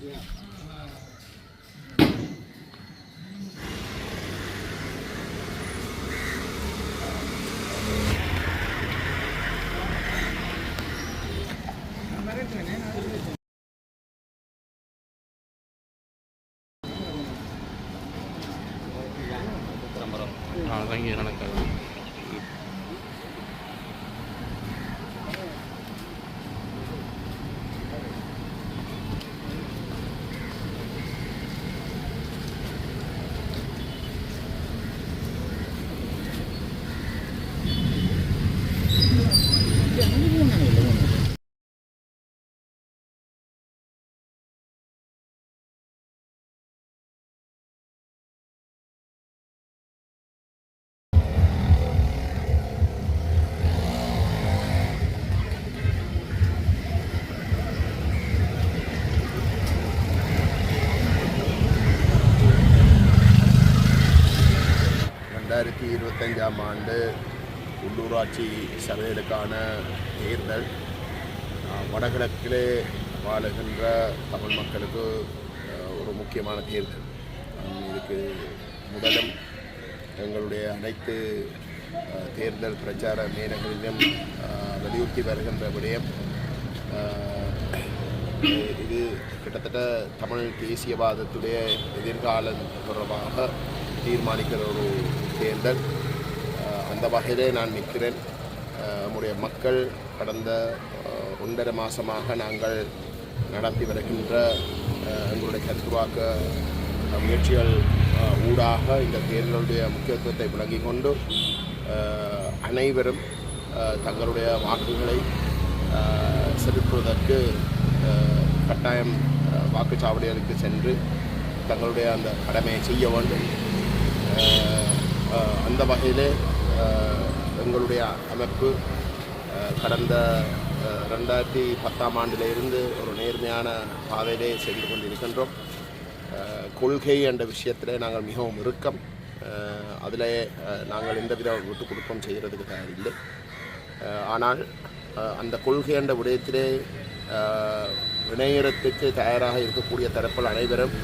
Yeah. உள்ளூராட்சி சபைகளுக்கான தேர்தல். வடகிழக்கிலே வாழுகின்ற தமிழ் மக்களுக்கு ஒரு முக்கியமான தேர்தல். இதுக்கு முதலும் எங்களுடைய அனைத்து தேர்தல் பிரச்சார மேடைகளிலும் வலியுறுத்தி வருகின்ற விடயம் இது கிட்டத்தட்ட தமிழ் தேசியவாதத்துடைய எதிர்காலம் தொடர்பாக தீர்மானிக்கிற ஒரு தேர்தல். அந்த வகையிலே நான் நிற்கிறேன். நம்முடைய மக்கள் கடந்த ஒன்றரை மாதமாக நாங்கள் நடத்தி வருகின்ற எங்களுடைய கருத்துவாக்க முயற்சிகள் ஊடாக இந்த தேர்தலுடைய முக்கியத்துவத்தை விளங்கி கொண்டு அனைவரும் தங்களுடைய வாக்குகளை செலுத்துவதற்கு கட்டாயம் வாக்குச்சாவடிகளுக்கு சென்று தங்களுடைய அந்த கடமையை செய்ய வேண்டும். அந்த வகையிலே எங்களுடைய அமைப்பு கடந்த ரெண்டாயிரத்தி பத்தாம் ஆண்டிலிருந்து ஒரு நேர்மையான பாதையிலே சென்று கொண்டிருக்கின்றோம். கொள்கை என்ற விஷயத்தில் நாங்கள் மிகவும் இறுக்கம். அதில் நாங்கள் எந்தவித விட்டு கொடுப்போம் செய்கிறதுக்கு தயாரில்லை. ஆனால் அந்த கொள்கை என்ற விடயத்திலே இணையத்துக்கு தயாராக இருக்கக்கூடிய தரப்பில் அனைவரும்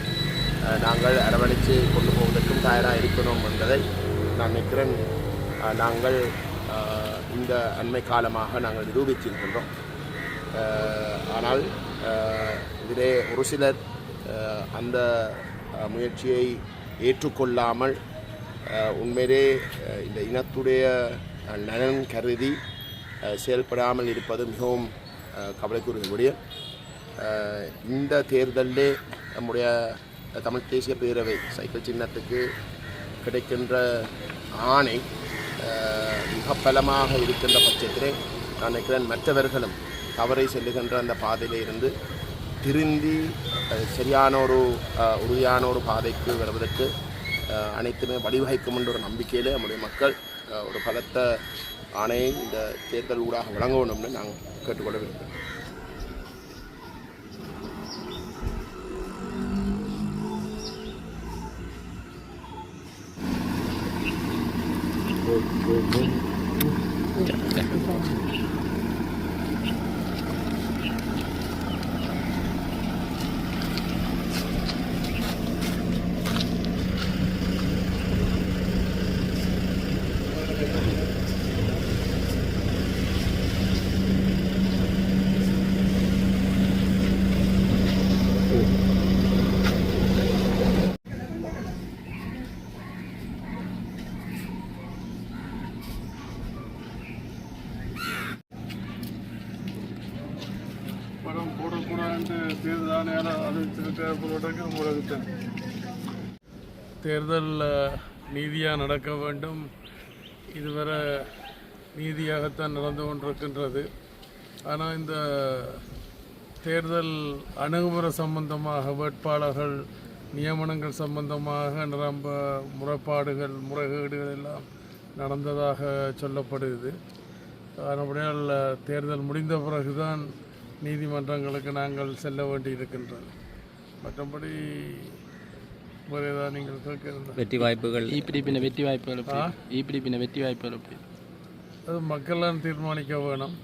நாங்கள் அரவணைத்து கொண்டு போவதற்கும் தயாராக இருக்கிறோம் என்பதை நான் நிற்கிறேன் நாங்கள் இந்த அண்மை காலமாக நாங்கள் நிரூபித்திருக்கின்றோம். ஆனால் இதிலே ஒரு சிலர் அந்த முயற்சியை ஏற்றுக்கொள்ளாமல் உண்மையிலே இந்த இனத்துடைய நலன் கருதி செயல்படாமல் இருப்பது மிகவும் அஹ், கவலைக்குரிய இந்த தேர்தலிலே நம்முடைய தமிழ் தேசிய பேரவை சைக்கிள் சின்னத்துக்கு கிடைக்கின்ற ஆணை மிகப்பலமாக இருக்கின்ற பட்சத்திலே நான் நினைக்கிறேன் மற்றவர்களும் தவறை செல்லுகின்ற அந்த பாதையிலே இருந்து திருந்தி சரியான ஒரு உறுதியான ஒரு பாதைக்கு வருவதற்கு அனைத்துமே வழிவகைக்கும் என்ற ஒரு நம்பிக்கையில் நம்முடைய மக்கள் ஒரு பலத்த ஆணையை இந்த தேர்தல் ஊடாக வழங்க வேண்டும்னு நாங்கள் கேட்டுக்கொள்ள விரும்புகிறோம். Amen. போடக்கூடாதுன்ட்டு தேர்தல் ஆணையாளர் அறிவித்திருக்கிற உங்களுக்கு தேர்தல் நீதியாக நடக்க வேண்டும். இதுவரை நீதியாகத்தான் நடந்து கொண்டிருக்கின்றது. ஆனால் இந்த தேர்தல் அணுகுமுறை சம்பந்தமாக வேட்பாளர்கள் நியமனங்கள் சம்பந்தமாக நிரம்ப முறைப்பாடுகள் முறைகேடுகள் எல்லாம் நடந்ததாக சொல்லப்படுகிறது. அதன்படியால் தேர்தல் முடிந்த பிறகுதான் நீதிமன்றங்களுக்கு நாங்கள் செல்ல வேண்டியிருக்கின்றது. மற்றபடி வேறு ஏதாவது நீங்கள் வெற்றி வாய்ப்புகள். இப்படி பின்ன வெற்றி வாய்ப்புகள் பின்ன வெற்றி வாய்ப்புகள் எப்படி? அது மக்களால் தீர்மானிக்க வேணும்.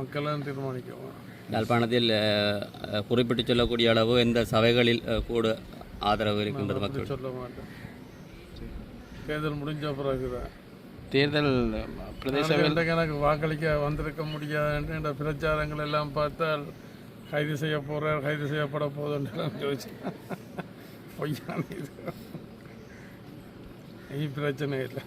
மக்களால் தீர்மானிக்க வேணும். யாழ்ப்பாணத்தில் குறிப்பிட்டு சொல்லக்கூடிய அளவு எந்த சபைகளில் கூட ஆதரவு இருக்கின்றது மக்கள் சொல்ல மாட்டேன். தேர்தல் முடிஞ்ச பிறகுதான். தேர்தல் பிரதேச எனக்கு வாக்களிக்க வந்திருக்க முடியாது என்ற பிரச்சாரங்கள் எல்லாம் பார்த்தால் கைது செய்ய போகிறார் கைது செய்யப்பட போதுன்னு யோசிச்சு பொய்யான இது. பிரச்சனை இல்லை.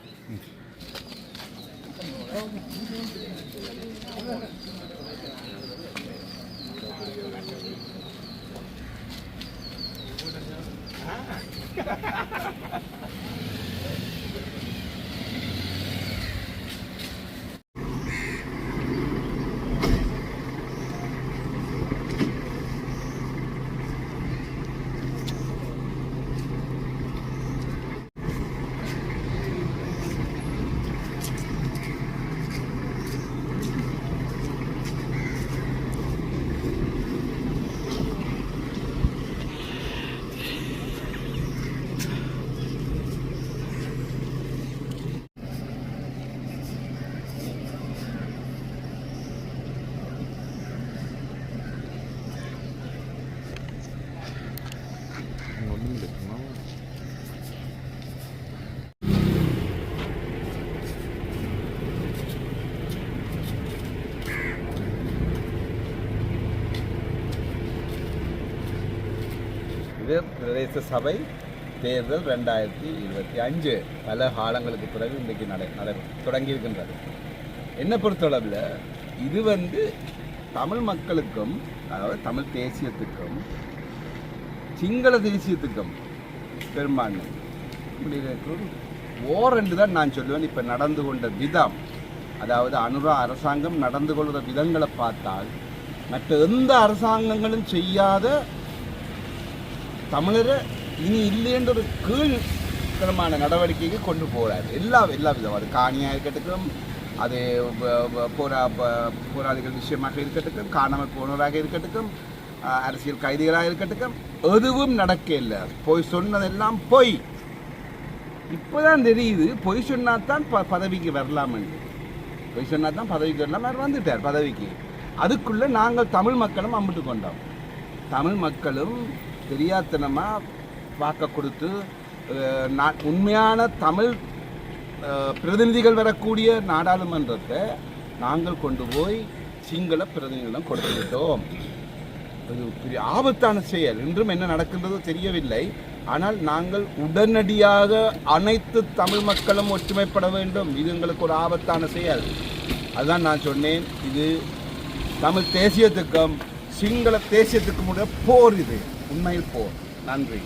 இது பிரதேச சபை தேர்தல் ரெண்டாயிரத்தி இருபத்தி அஞ்சு பல காலங்களுக்கு பிறகு இன்றைக்கு நடை நடை தொடங்கியிருக்கின்றது. என்னை பொறுத்தளவில் இது வந்து தமிழ் மக்களுக்கும் அதாவது தமிழ் தேசியத்துக்கும் சிங்கள தேசியத்துக்கும் பெரும்பான்மை. இப்படி ஓர் என்று தான் நான் சொல்லுவேன். இப்போ நடந்து கொண்ட விதம் அதாவது அனுரா அரசாங்கம் நடந்து கொள்கிற விதங்களை பார்த்தால் மற்ற எந்த அரசாங்கங்களும் செய்யாத தமிழரை இனி இல்லைன்ற ஒரு கீழ்த்தனமான நடவடிக்கைக்கு கொண்டு போகிறார் எல்லா எல்லா விதம் அது காணியாக இருக்கட்டும் அது போரா ப- போராளிகள் விஷயமாக இருக்கட்டும் காணாமல் போனவராக இருக்கட்டும் அரசியல் கைதிகளாக இருக்கட்டும் எதுவும் நடக்க இல்லை. போய் சொன்னதெல்லாம் பொய். இப்போதான் தெரியுது பொய் சொன்னாதான் ப பதவிக்கு வரலாம்னு பொய் சொன்னா தான் பதவிக்கு வரலாம் அவர் வந்துட்டார் பதவிக்கு. அதுக்குள்ளே நாங்கள் தமிழ் மக்களும் அம்பிட்டு கொண்டோம். தமிழ் மக்களும் தெரியாத்தனமாக வாக்க கொடுத்து நான் உண்மையான தமிழ் பிரதிநிதிகள் வரக்கூடிய நாடாளுமன்றத்தை நாங்கள் கொண்டு போய் சிங்கள பிரதிநிதிகளிடம் கொண்டு விட்டோம். அது பெரிய ஆபத்தான செயல். இன்றும் என்ன நடக்கின்றதோ தெரியவில்லை. ஆனால் நாங்கள் உடனடியாக அனைத்து தமிழ் மக்களும் ஒற்றுமைப்பட வேண்டும். இது எங்களுக்கு ஒரு ஆபத்தான செயல். அதுதான் நான் சொன்னேன். இது தமிழ் தேசியத்துக்கும் சிங்கள தேசியத்துக்கும் உடைய போர் இது. உண்மையில் போர் நன்றி.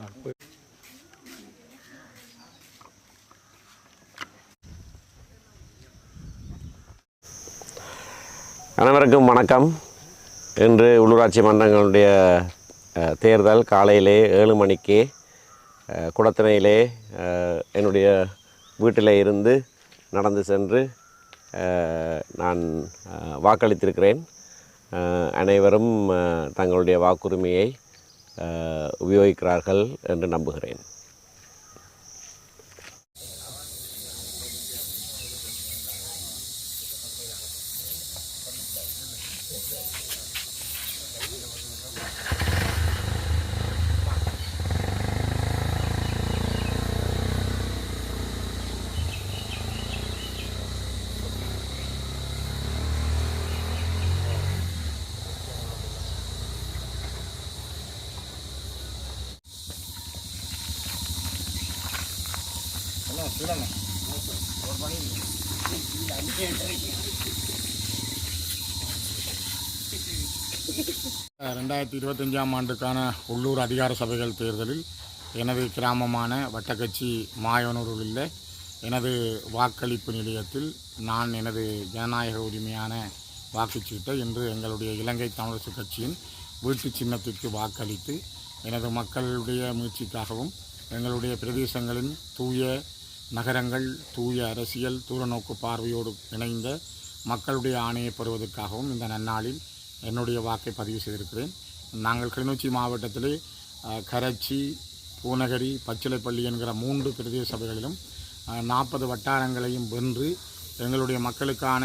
அனைவருக்கும் வணக்கம். இன்று உள்ளூராட்சி மன்றங்களுடைய தேர்தல் காலையிலே ஏழு மணிக்கு குடத்தினையிலே என்னுடைய வீட்டில் இருந்து நடந்து சென்று நான் வாக்களித்திருக்கிறேன். அனைவரும் தங்களுடைய வாக்குரிமையை உபயோகிக்கிறார்கள் என்று நம்புகிறேன். ரெண்டாயிரத்தி இருபத்தஞ்சாம் ஆண்டுக்கான உள்ளூர் அதிகார சபைகள் தேர்தலில் எனது கிராமமான வட்டக்கட்சி மாயனூரில் எனது வாக்களிப்பு நிலையத்தில் நான் எனது ஜனநாயக உரிமையான வாக்குச்சீட்டை இன்று எங்களுடைய இலங்கை தமிழரசு கட்சியின் வீட்டு சின்னத்திற்கு வாக்களித்து எனது மக்களுடைய முயற்சிக்காகவும் எங்களுடைய பிரதேசங்களின் தூய நகரங்கள் தூய அரசியல் தூரநோக்கு பார்வையோடு இணைந்த மக்களுடைய ஆணையை பெறுவதற்காகவும் இந்த நன்னாளில் என்னுடைய வாக்கை பதிவு செய்திருக்கிறேன். நாங்கள் கிளிநொச்சி மாவட்டத்திலே கரச்சி பூநகரி பச்சிலைப்பள்ளி என்கிற மூன்று பிரதேச சபைகளிலும் நாற்பது வட்டாரங்களையும் வென்று எங்களுடைய மக்களுக்கான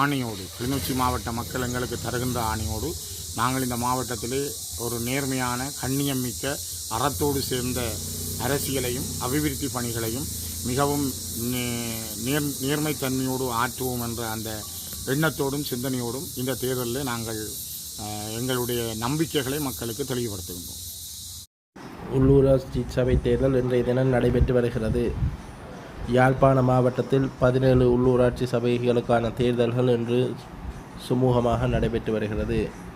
ஆணையோடு கிளிநொச்சி மாவட்ட மக்கள் எங்களுக்கு தருகின்ற ஆணையோடு நாங்கள் இந்த மாவட்டத்திலே ஒரு நேர்மையான கண்ணியம் மிக்க அறத்தோடு சேர்ந்த அரசியலையும் அபிவிருத்தி பணிகளையும் மிகவும் நே- நேர் நேர்மைத்தன்மையோடு ஆற்றுவோம் என்ற அந்த எண்ணத்தோடும் சிந்தனையோடும் இந்த தேர்தலில் நாங்கள் எங்களுடைய நம்பிக்கைகளை மக்களுக்கு தெளிவுபடுத்துகின்றோம் உள்ளூராட்சி சபை தேர்தல் இன்றைய தினம் நடைபெற்று வருகிறது. யாழ்ப்பாண மாவட்டத்தில் பதினேழு உள்ளூராட்சி சபைகளுக்கான தேர்தல்கள் இன்று சுமூகமாக நடைபெற்று வருகிறது.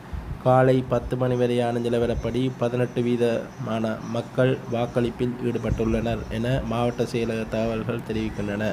காலை பத்து மணி வரையான நிலவரப்படி பதினெட்டு வீதமான மக்கள் வாக்களிப்பில் ஈடுபட்டுள்ளனர் என மாவட்ட செயலக தகவல்கள் தெரிவிக்கின்றன.